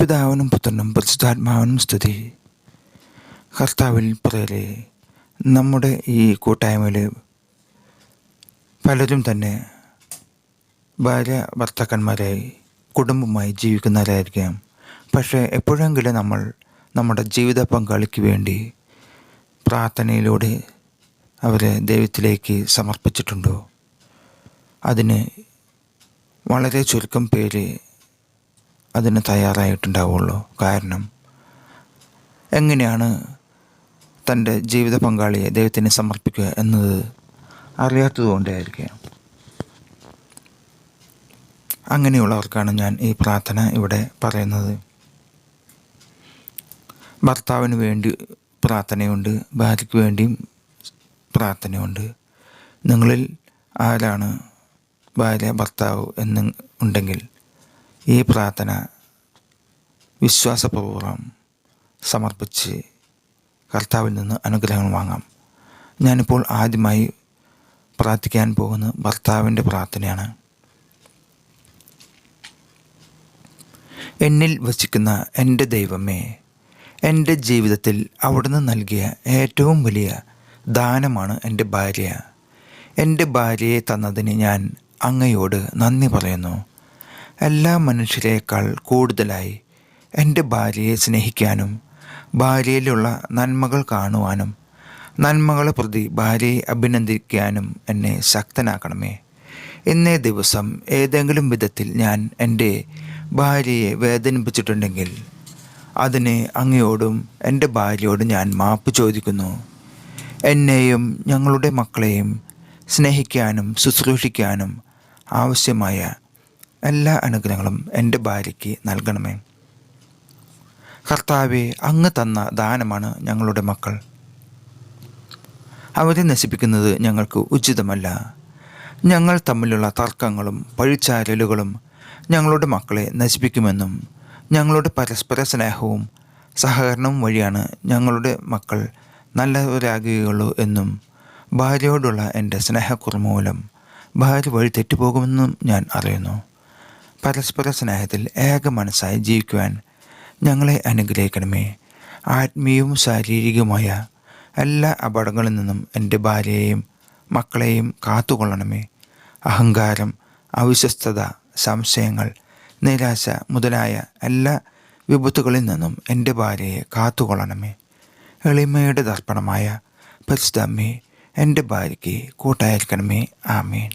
പിതാവിനും പുത്രനും പരിശുദ്ധാത്മാവിനും സ്തുതി. കർത്താവിൽ പ്രിയരെ നമ്മുടെ ഈ കൂട്ടായ്മയിൽ പലരും തന്നെ ഭാര്യ ഭർത്താക്കന്മാരായി കുടുംബമായി ജീവിക്കുന്നവരായിരിക്കാം. പക്ഷേ എപ്പോഴെങ്കിലും നമ്മൾ നമ്മുടെ ജീവിത പങ്കാളിക്ക് വേണ്ടി പ്രാർത്ഥനയിലൂടെ അവരെ ദൈവത്തിലേക്ക് സമർപ്പിച്ചിട്ടുണ്ടോ? അതിന് വളരെ ചുരുക്കം പേര് അതിന് തയ്യാറായിട്ടുണ്ടാവുള്ളൂ. കാരണം എങ്ങനെയാണ് തന്റെ ജീവിത പങ്കാളിയെ ദൈവത്തിന് സമർപ്പിക്കുക എന്നത് അറിയാത്തതുകൊണ്ടായിരിക്കാം. അങ്ങനെയുള്ളവർക്കാണ് ഞാൻ ഈ പ്രാർത്ഥന ഇവിടെ പറയുന്നത്. ഭർത്താവിന് വേണ്ടി പ്രാർത്ഥനയുണ്ട് ഭാര്യയ്ക്ക് വേണ്ടിയും പ്രാർത്ഥനയുണ്ട്. നിങ്ങളിൽ ആരാണ് ഭാര്യ ഭർത്താവ് എന്ന് ഉണ്ടെങ്കിൽ ഈ പ്രാർത്ഥന വിശ്വാസപൂർവം സമർപ്പിച്ച് കർത്താവിൽ നിന്ന് അനുഗ്രഹങ്ങൾ വാങ്ങാം. ഞാനിപ്പോൾ ആദ്യമായി പ്രാർത്ഥിക്കാൻ പോകുന്ന ഭർത്താവിന്റെ പ്രാർത്ഥനയാണ്. എന്നിൽ വസിക്കുന്ന എന്റെ ദൈവമേ എന്റെ ജീവിതത്തിൽ അവിടുന്ന് നൽകിയ ഏറ്റവും വലിയ ദാനമാണ് എന്റെ ഭാര്യ. എന്റെ ഭാര്യയെ തന്നതിന് ഞാൻ അങ്ങയോട് നന്ദി പറയുന്നു. എല്ലാ മനുഷ്യരെക്കാൾ കൂടുതലായി എന്റെ ഭാര്യയെ സ്നേഹിക്കാനും ഭാര്യയിലുള്ള നന്മകൾ കാണുവാനും നന്മകളെ പ്രതി ഭാര്യയെ അഭിനന്ദിക്കാനും എന്നെ ശക്തനാക്കണമേ. ഇന്നേ ദിവസം ഏതെങ്കിലും വിധത്തിൽ ഞാൻ എന്റെ ഭാര്യയെ വേദനിപ്പിച്ചിട്ടുണ്ടെങ്കിൽ അതിന് അങ്ങയോടും എന്റെ ഭാര്യയോടും ഞാൻ മാപ്പ് ചോദിക്കുന്നു. എന്നെയും ഞങ്ങളുടെ മക്കളെയും സ്നേഹിക്കാനും ശുശ്രൂഷിക്കാനും ആവശ്യമായ എല്ലാ അനുഗ്രഹങ്ങളും എന്റെ ഭാര്യയ്ക്ക് നൽകണമേ. കർത്താവെ അങ്ങ് തന്ന ദാനമാണ് ഞങ്ങളുടെ മക്കൾ. അവരെ നശിപ്പിക്കുന്നത് ഞങ്ങൾക്ക് ഉചിതമല്ല. ഞങ്ങൾ തമ്മിലുള്ള തർക്കങ്ങളും പഴിച്ചാരലുകളും ഞങ്ങളുടെ മക്കളെ നശിപ്പിക്കുമെന്നും ഞങ്ങളുടെ പരസ്പര സ്നേഹവും സഹകരണവും വഴിയാണ് ഞങ്ങളുടെ മക്കൾ നല്ലവരാകുകയുള്ളൂ എന്നും ഭാര്യയോടുള്ള എന്റെ സ്നേഹക്കുറവ് മൂലം ഭാര്യ വഴി തെറ്റുപോകുമെന്നും ഞാൻ അറിയുന്നു. പരസ്പര സ്നേഹത്തിൽ ഏക മനസ്സായി ജീവിക്കുവാൻ ഞങ്ങളെ അനുഗ്രഹിക്കണമേ. ആത്മീയവും ശാരീരികവുമായ എല്ലാ അപകടങ്ങളിൽ നിന്നും എന്റെ ഭാര്യയെയും മക്കളെയും കാത്തുകൊള്ളണമേ. അഹങ്കാരം അവിശ്വസ്തത സംശയങ്ങൾ നിരാശ മുതലായ എല്ലാ വിപത്തുകളിൽ നിന്നും എന്റെ ഭാര്യയെ കാത്തുകൊള്ളണമേ. എളിമയുടെ ദർപ്പണമായ പരിശുദ്ധമ്മേ എന്റെ ഭാര്യയ്ക്ക് കൂട്ടായിരിക്കണമേ. ആമേൻ.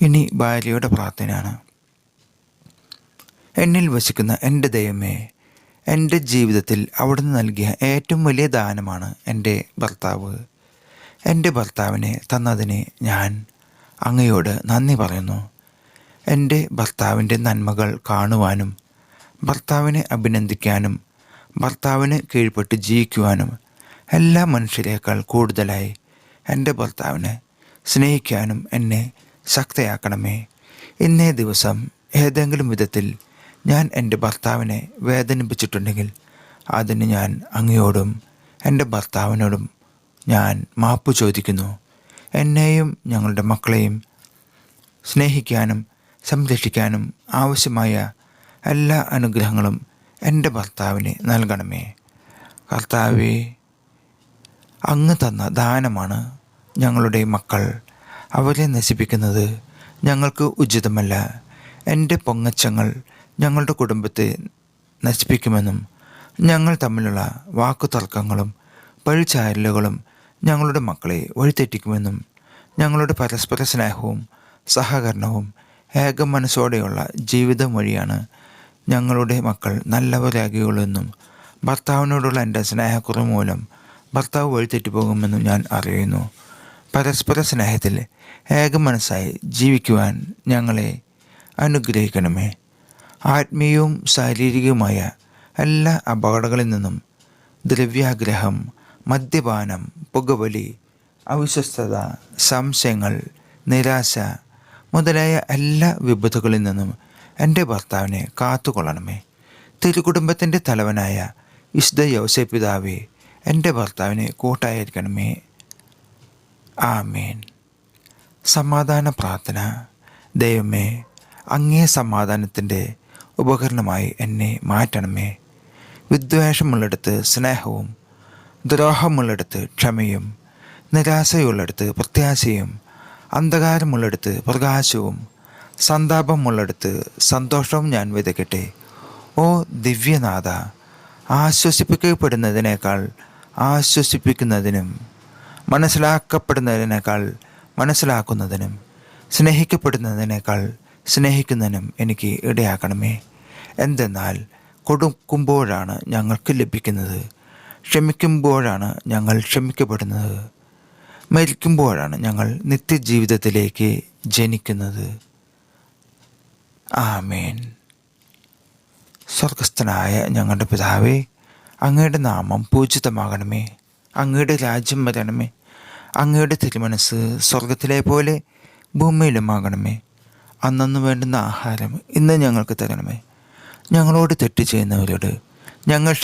ഇനി ഭാര്യയുടെ പ്രാർത്ഥനയാണ്. എന്നിൽ വസിക്കുന്ന എന്റെ ദൈവമേ എന്റെ ജീവിതത്തിൽ അവിടുന്ന് നൽകിയ ഏറ്റവും വലിയ ദാനമാണ് എന്റെ ഭർത്താവ്. എന്റെ ഭർത്താവിനെ തന്നതിന് ഞാൻ അങ്ങയോട് നന്ദി പറയുന്നു. എന്റെ ഭർത്താവിന്റെ നന്മകൾ കാണുവാനും ഭർത്താവിനെ അഭിനന്ദിക്കാനും ഭർത്താവിന് കീഴ്പ്പെട്ട് ജീവിക്കുവാനും എല്ലാ മനുഷ്യരേക്കാൾ കൂടുതലായി എന്റെ ഭർത്താവിനെ സ്നേഹിക്കാനും എന്നെ ശക്തയാക്കണമേ. ഇന്നേ ദിവസം ഏതെങ്കിലും വിധത്തിൽ ഞാൻ എന്റെ ഭർത്താവിനെ വേദനിപ്പിച്ചിട്ടുണ്ടെങ്കിൽ അതിന് ഞാൻ അങ്ങയോടും എന്റെ ഭർത്താവിനോടും ഞാൻ മാപ്പ് ചോദിക്കുന്നു. എന്നെയും ഞങ്ങളുടെ മക്കളെയും സ്നേഹിക്കാനും സംരക്ഷിക്കാനും ആവശ്യമായ എല്ലാ അനുഗ്രഹങ്ങളും എന്റെ ഭർത്താവിന് നൽകണമേ. കർത്താവേ അങ്ങ് തന്ന ദാനമാണ് ഞങ്ങളുടെ മക്കൾ അവരെ നശിപ്പിക്കുന്നത് ഞങ്ങൾക്ക് ഉചിതമല്ല. എന്റെ പൊങ്ങച്ചങ്ങൾ ഞങ്ങളുടെ കുടുംബത്തെ നശിപ്പിക്കുമെന്നും ഞങ്ങൾ തമ്മിലുള്ള വാക്കുതർക്കങ്ങളും പഴിച്ചാരലുകളും ഞങ്ങളുടെ മക്കളെ വഴിതെറ്റിക്കുമെന്നും ഞങ്ങളുടെ പരസ്പര സ്നേഹവും സഹകരണവും ഏക മനസ്സോടെയുള്ള ജീവിതം വഴിയാണ് ഞങ്ങളുടെ മക്കൾ നല്ലവരാകുകയുള്ളെന്നും ഭർത്താവിനോടുള്ള എന്റെ സ്നേഹക്കുറവ് മൂലം ഭർത്താവ് വഴിതെറ്റിപ്പോകുമെന്നും ഞാൻ അറിയുന്നു. പരസ്പര സ്നേഹത്തിൽ ഏക മനസ്സായി ജീവിക്കുവാൻ ഞങ്ങളെ അനുഗ്രഹിക്കണമേ. ആത്മീയവും ശാരീരികവുമായ എല്ലാ അപകടങ്ങളിൽ നിന്നും ദ്രവ്യാഗ്രഹം മദ്യപാനം പുകവലി അവിശ്വസ്തത സംശയങ്ങൾ നിരാശ മുതലായ എല്ലാ വിപത്തുകളിൽ നിന്നും എന്റെ ഭർത്താവിനെ കാത്തുകൊള്ളണമേ. തിരുകുടുംബത്തിന്റെ തലവനായ വിശുദ്ധ യൗസപിതാവേ എന്റെ ഭർത്താവിനെ കൂട്ടായിരിക്കണമേ. ആമേൻ. സമാധാന പ്രാർത്ഥന. ദൈവമേ അങ്ങേ സമാധാനത്തിന്റെ ഉപകരണമായി എന്നെ മാറ്റണമേ. വിദ്വേഷമുള്ളിടത്ത് സ്നേഹവും ദ്രോഹമുള്ളിടത്ത് ക്ഷമയും നിരാശയുള്ളിടത്ത് പ്രത്യാശയും അന്ധകാരമുള്ളിടത്ത് പ്രകാശവും സന്താപമുള്ളിടത്ത് സന്തോഷവും ഞാൻ വിതയ്ക്കട്ടെ. ഓ ദിവ്യനാഥ ആശ്വസിപ്പിക്കപ്പെടുന്നതിനേക്കാൾ ആശ്വസിപ്പിക്കുന്നതിനും മനസ്സിലാക്കപ്പെടുന്നതിനേക്കാൾ മനസ്സിലാക്കുന്നതിനും സ്നേഹിക്കപ്പെടുന്നതിനേക്കാൾ സ്നേഹിക്കുന്നതിനും എനിക്ക് ഇടയാക്കണമേ. എന്തെന്നാൽ കൊടുക്കുമ്പോഴാണ് ഞങ്ങൾക്ക് ലഭിക്കുന്നത്. ക്ഷമിക്കുമ്പോഴാണ് ഞങ്ങൾ ക്ഷമിക്കപ്പെടുന്നത്. മരിക്കുമ്പോഴാണ് ഞങ്ങൾ നിത്യജീവിതത്തിലേക്ക് ജനിക്കുന്നത്. ആമേൻ. സ്വർഗസ്ഥനായ ഞങ്ങളുടെ പിതാവേ അങ്ങയുടെ നാമം പൂജിതമാകണമേ. അങ്ങയുടെ രാജ്യം വരണമേ. അങ്ങയുടെ തിരുമനസ് സ്വർഗത്തിലെ പോലെ ഭൂമിയിലുമാകണമേ. അന്നന്ന് വേണ്ടുന്ന ആഹാരം ഇന്ന് ഞങ്ങൾക്ക് തരണമേ. ഞങ്ങളോട് തെറ്റ് ചെയ്യുന്നവരോട് ഞങ്ങൾ